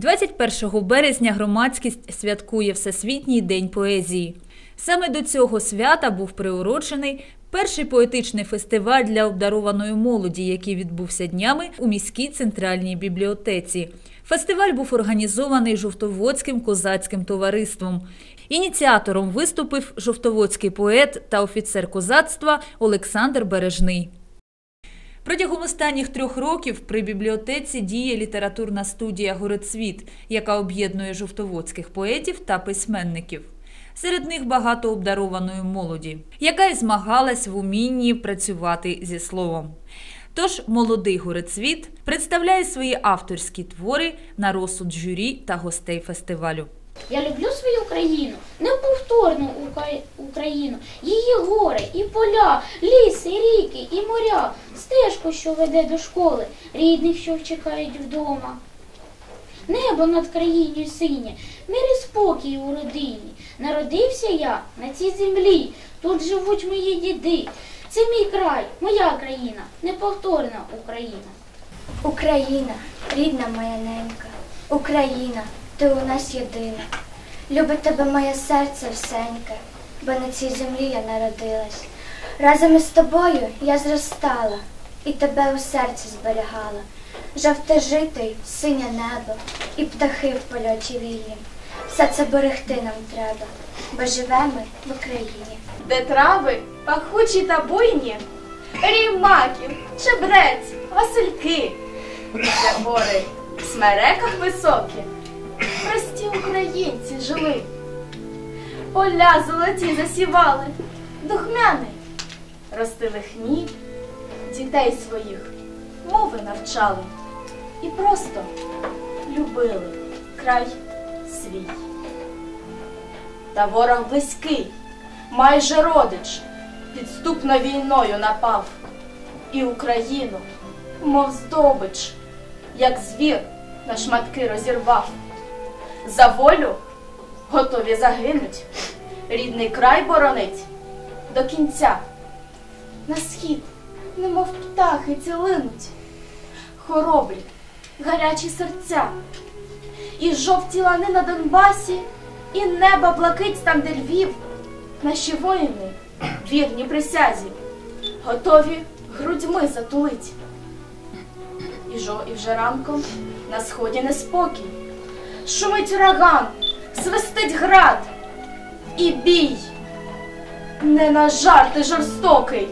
21 березня громадськість святкує Всесвітній день поезії. Саме до цього свята був приурочений перший поетичний фестиваль для обдарованої молоді, який відбувся днями у міській центральній бібліотеці. Фестиваль був організований Жовтоводським козацьким товариством. Ініціатором виступив жовтоводський поет та офіцер козацтва Олександр Бережний. Протягом останніх трьох років при бібліотеці діє літературна студія Горецвіт, яка об'єднує жовтоводських поетів та письменників. Серед них багато обдарованої молоді, яка й змагалась в умінні працювати зі словом. Тож молодий горецвіт представляє свої авторські твори на розсуд журі та гостей фестивалю. Я люблю свою країну, неповторну Україну, її гори і поля, ліси, ріки і моря, стежку, що веде до школи, рідних, що чекають вдома. Небо над країною синє, мир і спокій у родині. Народився я на цій землі, тут живуть мої діди. Це мій край, моя країна, неповторна Україна. Україна, рідна моя ненька, Україна, ти у нас єдина. Любить тебе моє серце всеньке, бо на цій землі я народилась. Разом із тобою я зростала і тебе у серці зберігала. Жовте житий, синє небо і птахи в польоті вільні. Все це берегти нам треба, бо живемо в Україні. де трави пахучі та буйні, рій маків, чебрець, васильки, де гори в смереках високі, прості українці жили, поля золоті засівали, духмяни, ростили хміль, дітей своїх мови навчали і просто любили край свій. Та ворог близький, майже родич, підступно війною напав, і Україну, мов здобич, як звір на шматки розірвав. За волю готові загинуть, рідний край боронить до кінця. На схід, немов птахи цілинуть, хоробрі, гарячі серця, і жовті лани на Донбасі, і неба блакить там, де Львів. Наші воїни, вірні присязі, готові грудьми затулить. І жо, і вже ранком на сході неспокій. Шумить ураган, свистить град, і бій не на жарти жорстокий,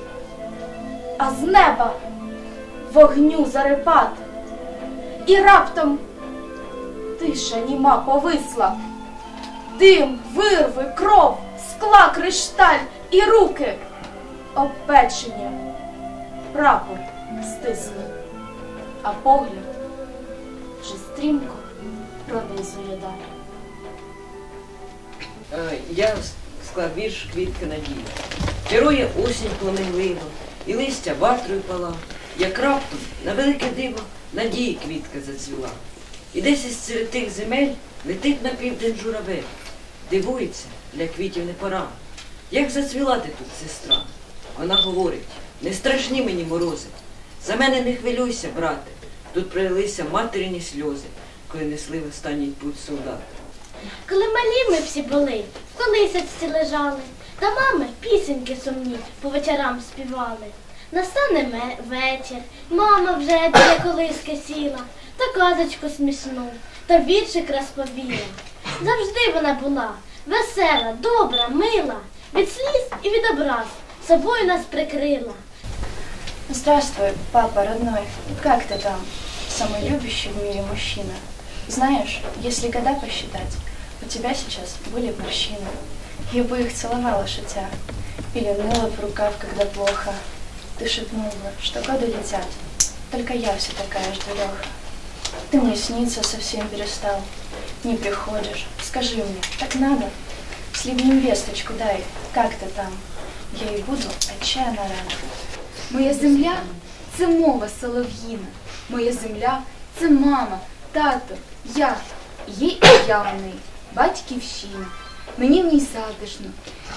а з неба вогню зарепат. І раптом тиша німа повисла. Дим, вирви, кров, скла, кришталь і руки обпечені. Прапор стисли, а погляд вже стрімко пронизує далі. Я склав вірш квітка надії. Керує осінь пломинливо, і листя ватрою пала, як раптом на велике диво надії квітка зацвіла. І десь із серед тих земель летить на південь журавель. Дивується, для квітів не пора. Як зацвіла ти тут, сестра? Вона говорить, не страшні мені морози. За мене не хвилюйся, брате. Тут пролилися материні сльози, коли несли в останній путь солдати. Коли малі ми всі були, в колисочці лежали, та мами пісеньки сумні по вечорам співали. Настане вечір, мама вже біля колиски сіла, та казочку смішну, та віршик розповіла. Завжди вона була весела, добра, мила, від сліз і від образ собою нас прикрила. Здравствуй, папа родной. Как ты там? Самый любящий в мире мужчина. Знаешь, если года посчитать, у тебя сейчас были бы морщины. Я бы их целовала, шутя. Или ныла в рукав, когда плохо. Ты шепнула, что годы летят. Только я все такая же дуреха. Ты мне сниться совсем перестал. Не приходишь. Скажи мне, так надо? Сливнем весточку дай, как ты там? Я и буду отчаянно рада. Моя земля це мова солов'їна. Моя земля це мама, тато, я. Є і я в неї, батьківщина. Мені в ній затишно,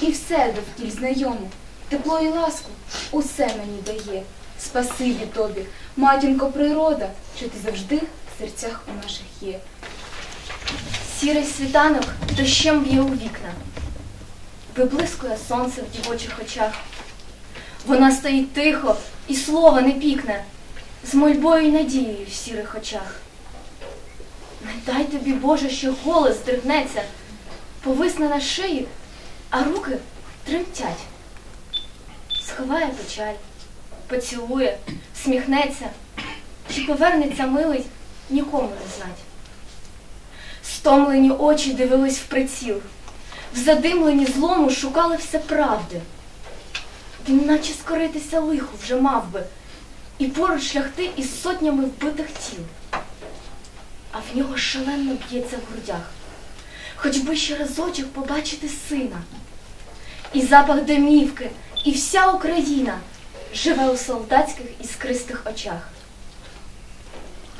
і все довкіль знайомо. Тепло і ласку усе мені дає. Спасибі тобі, матінко природа, що ти завжди в серцях у наших є. Сірий світанок дощем б'є у вікна. Виблискує сонце в дівочих очах. Вона стоїть тихо і слова не пікне, з мольбою й надією в сірих очах. Не дай тобі, Боже, що голос здригнеться, повисне на шиї, а руки тремтять. Сховає печаль, поцілує, сміхнеться, чи повернеться милий, нікому не знать. Стомлені очі дивились в приціл, в задимлені злому шукали все правди. Наче скоритися лиху вже мав би, і поруч лягти із сотнями вбитих тіл. А в нього шалено б'ється в грудях, хоч би ще разочок побачити сина. І запах домівки, і вся Україна живе у солдатських іскристих очах.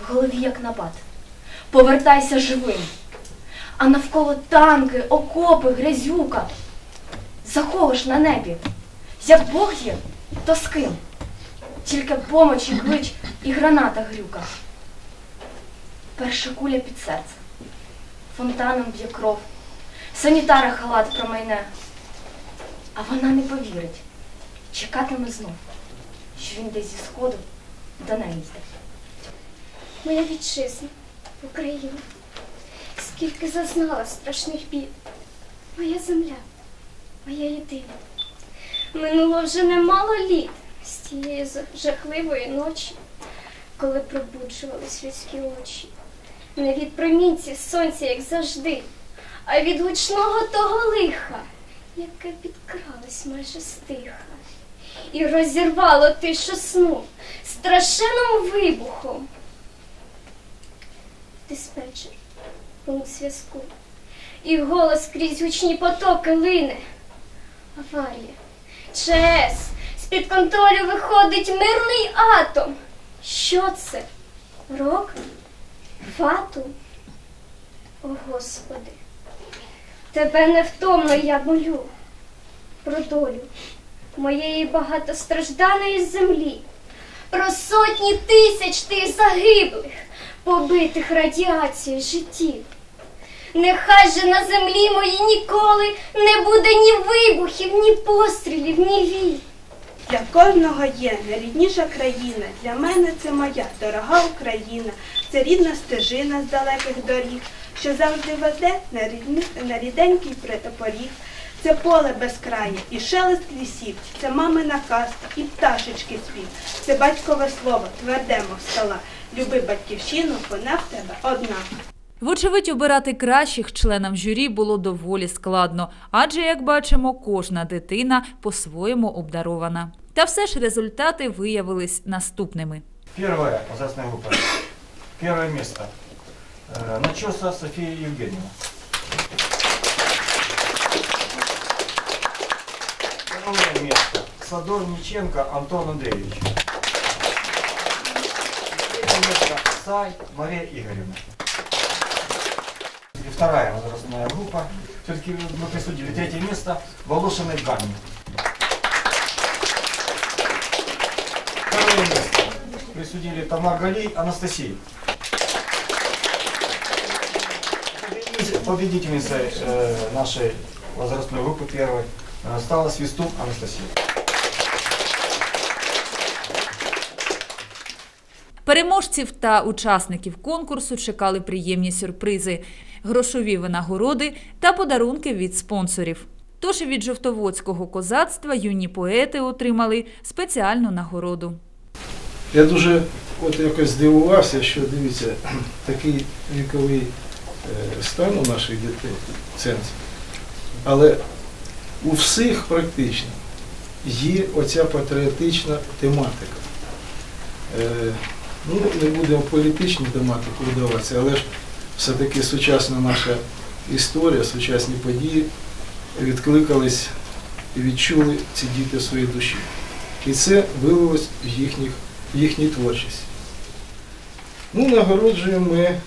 В голові як набат. Повертайся живим. А навколо танки, окопи, грязюка. За кого ж на небі? Як Бог є, то з ким? Тільки помочі клич і граната грюка. Перша куля під серце. Фонтаном б'є кров. Санітара халат промайне. А вона не повірить. Чекатиме знов, що він десь зі сходу до неї йде. Моя вітчизна, Україна, скільки зазнала страшних бід. Моя земля, моя єдина. Минуло вже немало літ з тієї жахливої ночі, коли пробуджувались людські очі. Не від промінців сонця, як завжди, а від гучного того лиха, яке підкралось майже стиха. І розірвало тишу сну страшенним вибухом диспетчер, пункт зв'язку. І голос крізь гучні потоки лине. Аварія. ЧС. З-під контролю виходить мирний атом. Що це? Рок? Фатум? О, Господи. Тебе невтомно я молю про долю моєї багатостражданої землі, про сотні тисяч тих загиблих, побитих радіацією життів. Нехай же на землі моїй ніколи не буде ні вибухів, ні пострілів, ні вій. Для кожного є найрідніша країна. Для мене це моя дорога Україна. Це рідна стежина з далеких доріг, що завжди веде на, рідни, на ріденький при- поріг. Це поле безкрає і шелест лісів, це мамина казка і пташечки спів. Це батькове слово, тверде, мов скала. Люби батьківщину, вона в тебе одна. Вочевидь, обирати кращих членам журі було доволі складно, адже, як бачимо, кожна дитина по-своєму обдарована. Та все ж результати виявились наступними. Первая возрастная группа. Первое место. Э, Начеса София Евгеньевна. Второе место. Садовниченко Антон Андреевич. Третье место. Сай Мария Игоревна И вторая возрастная группа. Все-таки мы присудили третье место Волошиной Ганне. Второе место присудили Тамар Галей Анастасии. Победительницей э, нашей возрастной группы первой э, стала Свистун Анастасия. Переможців та учасників конкурсу чекали приємні сюрпризи, грошові винагороди та подарунки від спонсорів. Тож і від жовтоводського козацтва юні поети отримали спеціальну нагороду. Я дуже от якось здивувався, що дивіться, такий віковий е, стан у наших дітей, сенс. Але у всіх практично є оця патріотична тематика. Е, ну, не будемо політичну тематику вдаватися, але ж все-таки сучасна наша історія, сучасні події відкликались і відчули ці діти в своїй душі. І це вилилось в їхніх в їхній творчості. Ну, нагороджуємо ми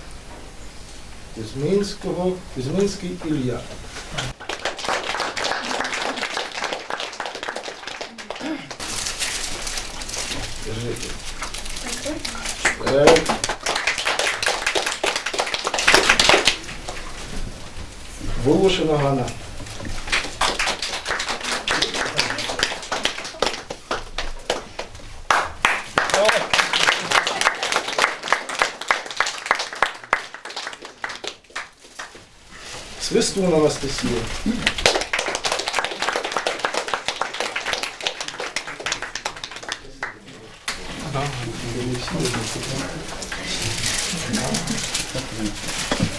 Кузьминського, Кузьминський Ілля. Держите. Волошина Ганна. Свистун Анастасія.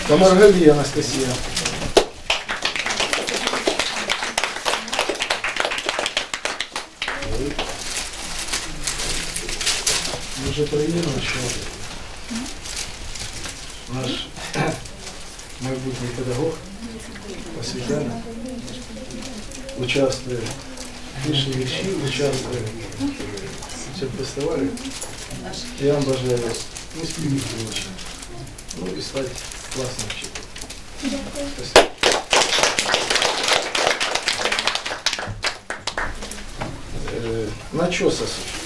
Камаргалі Анастасія. Дуже приємно, що наш майбутній педагог освітян участвує в пишні вірші, участвує в цьому фестивалі. Я вам бажаю успіхів творчості. Ну і стати класним вчителем. Спасибо. Е, Начоса Софія.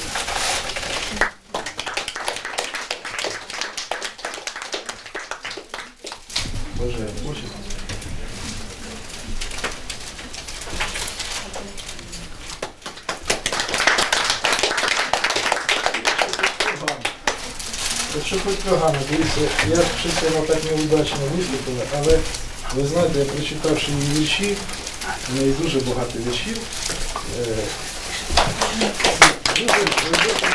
погано, дивіться, я щось воно так неудачно виступила, але ви знаєте, я прочитавши її вірші, в неї дуже багато віршів. е, дуже глибоко.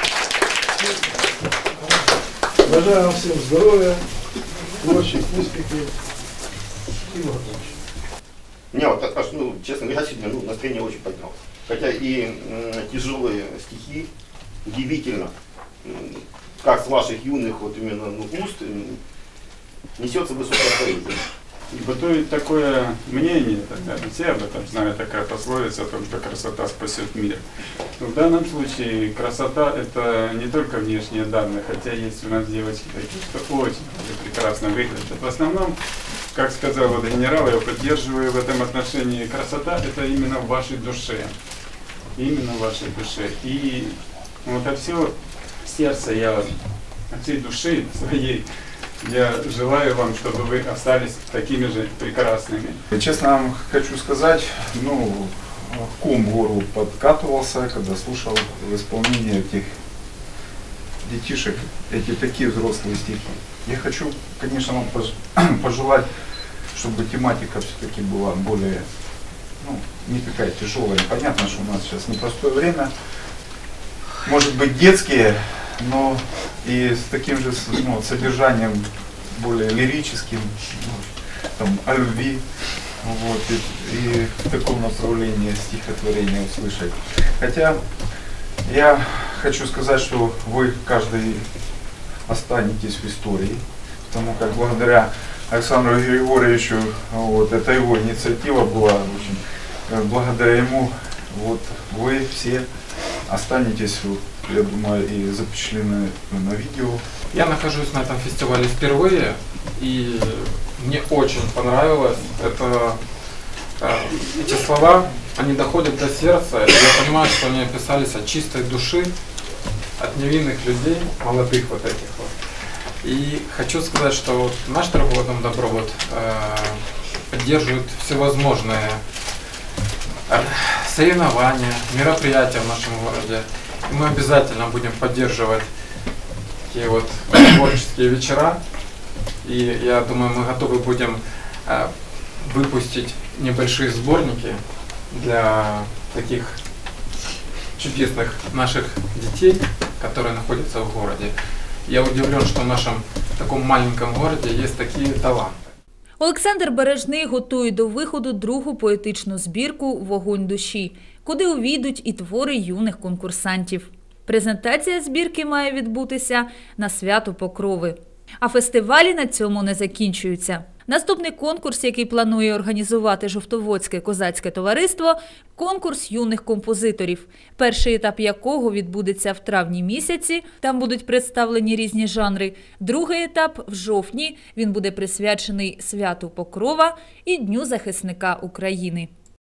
Бажаю вам всім здоров'я, творчих успіхів і благополуччя. Мне вот, аж, ну, честно говоря, сегодня ну, настроение очень поднялось. Хотя и м, тяжелые стихи, удивительно, м, как с ваших юных вот именно ну, уст м, несется высокая поэзия. Бытует такое мнение, тогда все об этом знают, такая пословица о том, что красота спасет мир. Но в данном случае красота это не только внешние данные, хотя есть у нас девочки такие, что очень прекрасно выглядят. В основном, как сказал вот генерал, я поддерживаю в этом отношении, красота это именно в вашей душе. Именно в вашей душе. И вот от всего сердца я от всей души своей я желаю вам, чтобы вы остались такими же прекрасными. Честно вам хочу сказать, ну, кум гору подкатывался, когда слушал в исполнении этих детишек эти такие взрослые стихи. Я хочу, конечно, вам пож- пожелать, чтобы тематика все-таки была более, ну, не такая тяжелая. Понятно, что у нас сейчас непростое время. Может быть, детские, но и с таким же ну, содержанием более лирическим, там, о любви, вот, и, и в таком направлении стихотворения услышать. Хотя я хочу сказать, что вы каждый останетесь в истории, потому как благодаря Александру Григорьевичу, вот, это его инициатива была, очень, э, благодаря ему вот, вы все останетесь, я думаю, и запечатлены на видео. Я нахожусь на этом фестивале впервые, и мне очень понравилось. Это э, эти слова, они доходят до сердца. Я понимаю, что они описались от чистой души, от невинных людей, молодых вот этих вот. И хочу сказать, что вот наш торговый дом Добровод э, поддерживает всевозможные соревнования, мероприятия в нашем городе. И мы обязательно будем поддерживать такие вот творческие вечера. И я думаю, мы готовы будем э, выпустить небольшие сборники для таких чудесных наших детей, которые находятся в городе. Я удивлен, что в нашем таком маленьком городе есть такие таланты. Олександр Бережний готує до виходу другу поетичну збірку Вогонь душі, куди увійдуть і твори юних конкурсантів. Презентація збірки має відбутися на свято Покрови. А фестивалі на цьому не закінчуються. Наступний конкурс, який планує організувати Жовтоводське козацьке товариство конкурс юних композиторів, перший етап якого відбудеться в травні місяці. Там будуть представлені різні жанри. Другий етап в жовтні. Він буде присвячений святу Покрова і Дню захисника України.